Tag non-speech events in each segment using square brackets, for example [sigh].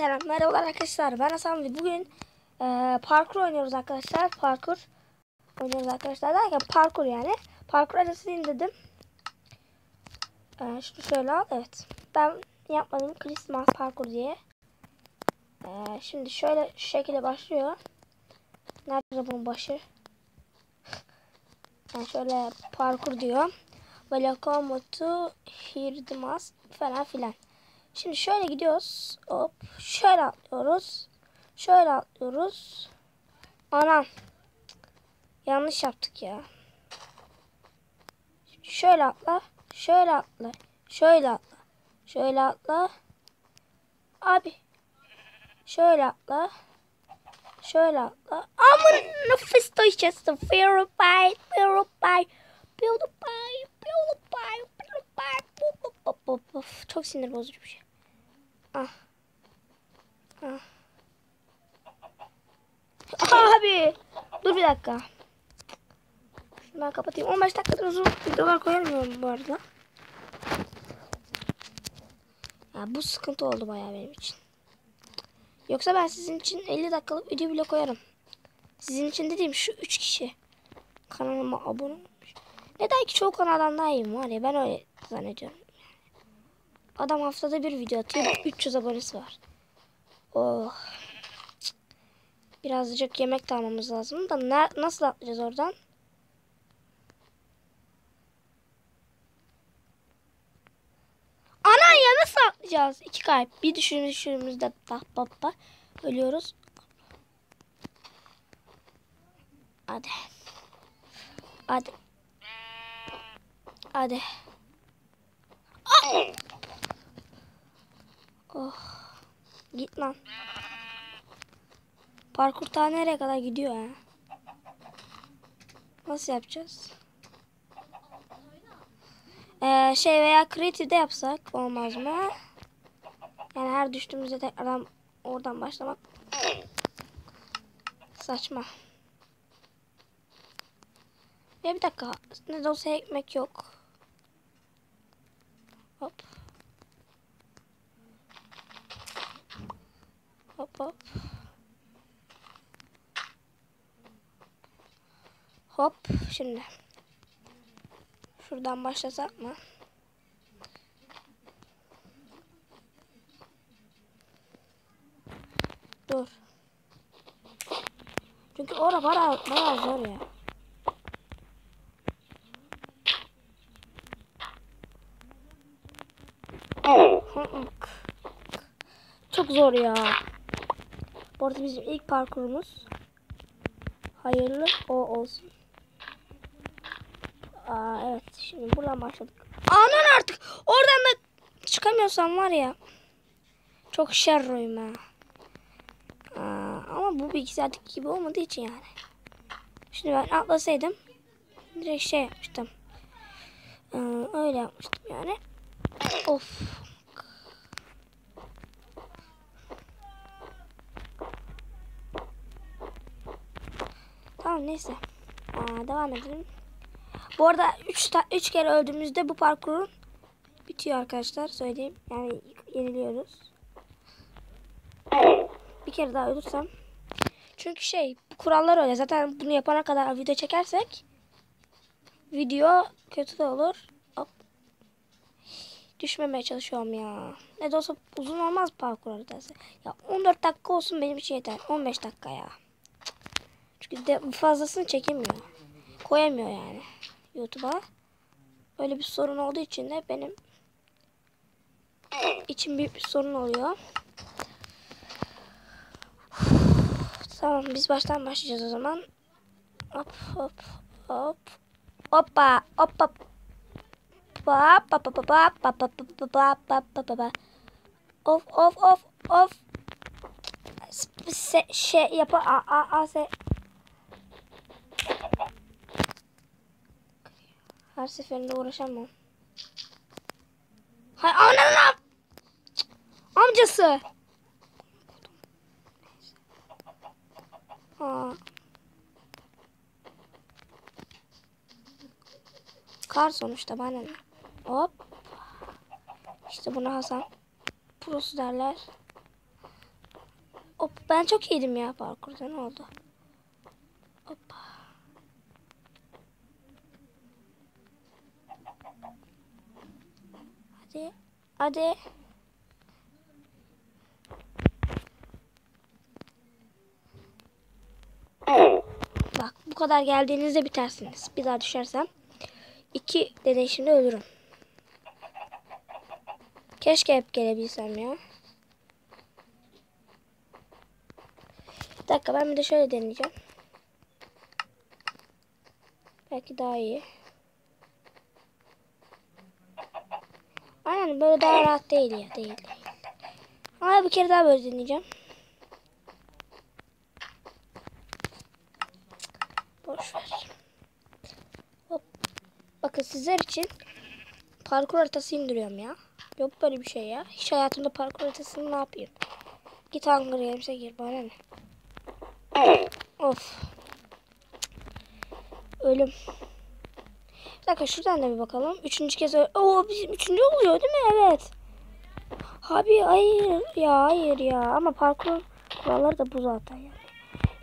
selam. Merhabalar arkadaşlar. Ben Hasan bugün e, parkur oynuyoruz arkadaşlar. Parkur oynuyoruz arkadaşlar derken parkur yani. Parkur arası indirdim. E, şunu şöyle al. Evet. Ben yapmadım. Christmas parkur diye. E, şimdi şöyle şu şekilde başlıyor. Nerede bunun başı? [laughs] Yani şöyle parkur diyor. Welcome to Hirdimas falan filan. Şimdi şöyle gidiyoruz. Hop. Şöyle atlıyoruz. Şöyle atlıyoruz. Anam. Yanlış yaptık ya. Şöyle atla. Şöyle atla. Şöyle atla. Şöyle atla. Abi. Şöyle atla. Şöyle atla. Aman nefes doyacağız. Very bye. Very Of, of. Çok sinir bozucu bir şey. Ah. Ah. Abi. Dur bir dakika. Şunu ben kapatayım. 15 dakikadır uzun videolar koyamıyorum bu arada. Ya bu sıkıntı oldu bayağı benim için. Yoksa ben sizin için 50 dakikalık video bile koyarım. Sizin için dediğim şu 3 kişi. Kanalıma abone olmuş. Neden ki çoğu kanaldan daha iyiyim var ya ben öyle zannediyorum. Adam haftada bir video atıyor. 300 abonesi var. Oh. Birazcık yemek de almamız lazım da ne, nasıl atlayacağız oradan? Ana ya nasıl atlayacağız? İki kalp. Bir düşürümüzde bah bah bah. Ölüyoruz. Hadi. Hadi. Hadi. Ah! Oh. Git lan. Parkur ta nereye kadar gidiyor ha? Nasıl yapacağız? Ee, şey veya creative'de yapsak olmaz mı? Yani her düştüğümüzde tekrardan oradan başlamak saçma. Ya bir dakika. Ne de olsa ekmek yok. Hop. Hop hop. Şimdi. Şuradan başlasak mı? Dur. Çünkü orada bayağı, bayağı zor ya. Çok zor ya. Bu arada bizim ilk parkurumuz. Hayırlı o olsun. Aa, evet şimdi buradan başladık. Anan artık oradan da çıkamıyorsam var ya. Çok şerroyum ha. Aa, ama bu bilgisayardaki gibi olmadığı için yani. Şimdi ben atlasaydım direkt şey yapmıştım. Ee, öyle yapmıştım yani. Of. Tamam neyse. Aa, devam edelim. Bu arada 3 3 kere öldüğümüzde bu parkurun bitiyor arkadaşlar. Söyleyeyim. Yani yeniliyoruz. Bir kere daha ölürsem. Çünkü şey kurallar öyle. Zaten bunu yapana kadar video çekersek video kötü de olur. Hop. Düşmemeye çalışıyorum ya. Ne de olsa uzun olmaz parkur haritası. Ya 14 dakika olsun benim için yeter. 15 dakika ya de fazlasını çekemiyor. Koyamıyor yani YouTube'a. Öyle bir sorun olduğu için de benim için büyük bir sorun oluyor. Tamam biz baştan başlayacağız o zaman. Hop hop hop. Hoppa hop hop. Hop hop hop hop hop hop hop hop Of of of of. Şey yapa a a a se Her seferinde uğraşamam. Hay anam. Amcası. Ha. Kar sonuçta bana ne? Hop. İşte buna Hasan. Prosu derler. Hop ben çok iyiydim ya parkurda ne oldu? Hoppa. Hadi. Hadi. Bak bu kadar geldiğinizde bitersiniz. Bir daha düşersem iki deneyişimde ölürüm. Keşke hep gelebilsem ya. Bir dakika ben bir de şöyle deneyeceğim. Belki daha iyi. Aynen böyle daha rahat değil ya değil. Ama bir kere daha böyle deneyeceğim. Boş ver. Hop. Bakın sizler için parkur haritası indiriyorum ya. Yok böyle bir şey ya. Hiç hayatımda parkur haritasını ne yapayım? Git Hunger Games'e gir bana ne? Of. Ölüm. Dakika şuradan da bir bakalım. Üçüncü kez Oo bizim üçüncü oluyor değil mi? Evet. Abi hayır ya hayır ya. Ama parkur kuralları da bu zaten yani.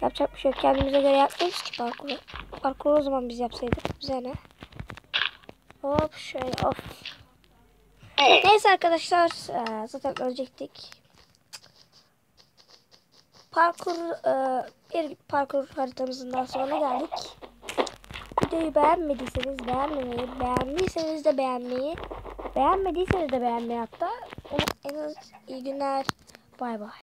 Yapacak bir şey yok. Kendimize göre yapmıyoruz ki parkuru. Parkuru o zaman biz yapsaydık. Bize ne? Hop şöyle of. Neyse arkadaşlar. eee, Zaten ölecektik. Parkur eee, bir parkur haritamızın daha sonuna geldik. Videoyu beğenmediyseniz beğenmemeyi, beğendiyseniz de beğenmeyi, beğenmediyseniz de beğenmeyi hatta. En az iyi günler. Bay bay.